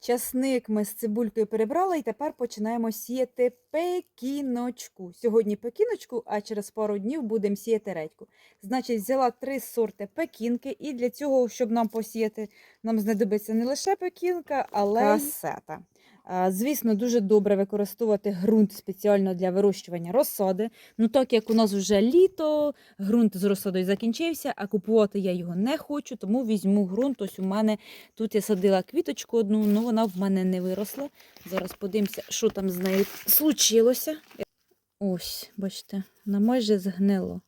Часник ми з цибулькою перебрали і тепер починаємо сіяти пекіночку. Сьогодні пекіночку, а через пару днів будемо сіяти редьку. Значить, взяла три сорти пекінки, і для цього, щоб нам посіяти, нам знадобиться не лише пекінка, але касета. Звісно, дуже добре використовувати ґрунт спеціально для вирощування розсади. Ну, так як у нас вже літо, ґрунт з розсадою закінчився, а купувати я його не хочу, тому візьму ґрунт. Ось у мене тут я садила квіточку одну, але вона в мене не виросла. Зараз подивимося, що там з нею случилося. Ось, бачите, вона майже згнило.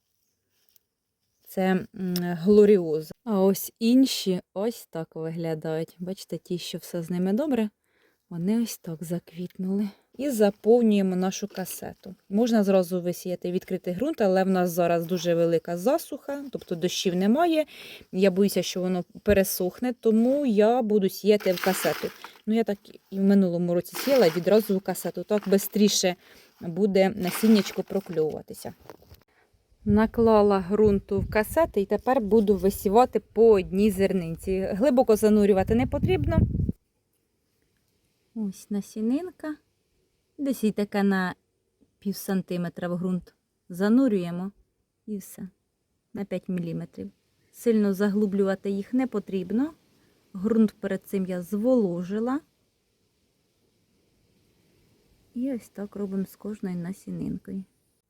Це глоріоза. А ось інші ось так виглядають. Бачите, ті, що все з ними добре, вони ось так заквітнули. І заповнюємо нашу касету. Можна зразу висіяти відкритий ґрунт, але в нас зараз дуже велика засуха, тобто дощів немає. Я боюся, що воно пересохне, тому я буду сіяти в касету. Ну, я так і в минулому році сіяла відразу в касету. Так швидше буде насіннячко прокльовуватися. Наклала ґрунту в касети і тепер буду висівати по одній зернинці. Глибоко занурювати не потрібно. Ось насінинка. Десь і така на пів сантиметра в ґрунт. Занурюємо і все. На 5 мм. Сильно заглублювати їх не потрібно. Ґрунт перед цим я зволожила. І ось так робимо з кожною насінинкою.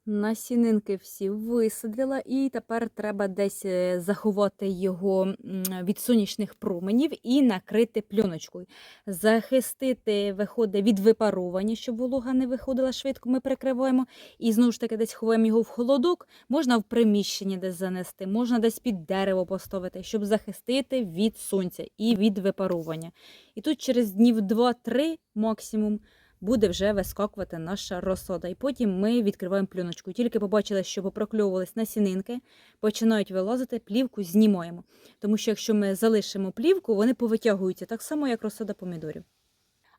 Насінинки всі висадила, і тепер треба десь е, заховати його від сонячних променів і накрити пленочкою. Захистити виходить від випарування, щоб волога не виходила швидко. Ми прикриваємо. І знову ж таки десь ховаємо його в холодок. Можна в приміщенні десь занести, можна десь під дерево поставити, щоб захистити від сонця і від випарування. І тут через днів 2-3 максимум буде вже вискакувати наша розсода. І потім ми відкриваємо плюночку. Тільки побачили, що попрокльовувались насінинки, починають вилазити, плівку знімаємо. Тому що якщо ми залишимо плівку, вони повитягуються так само, як розсода помідорів.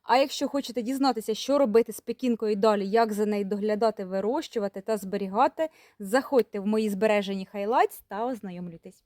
А якщо хочете дізнатися, що робити з пекінкою далі, як за нею доглядати, вирощувати та зберігати, заходьте в мої збережені хайлайтс та ознайомлюйтесь.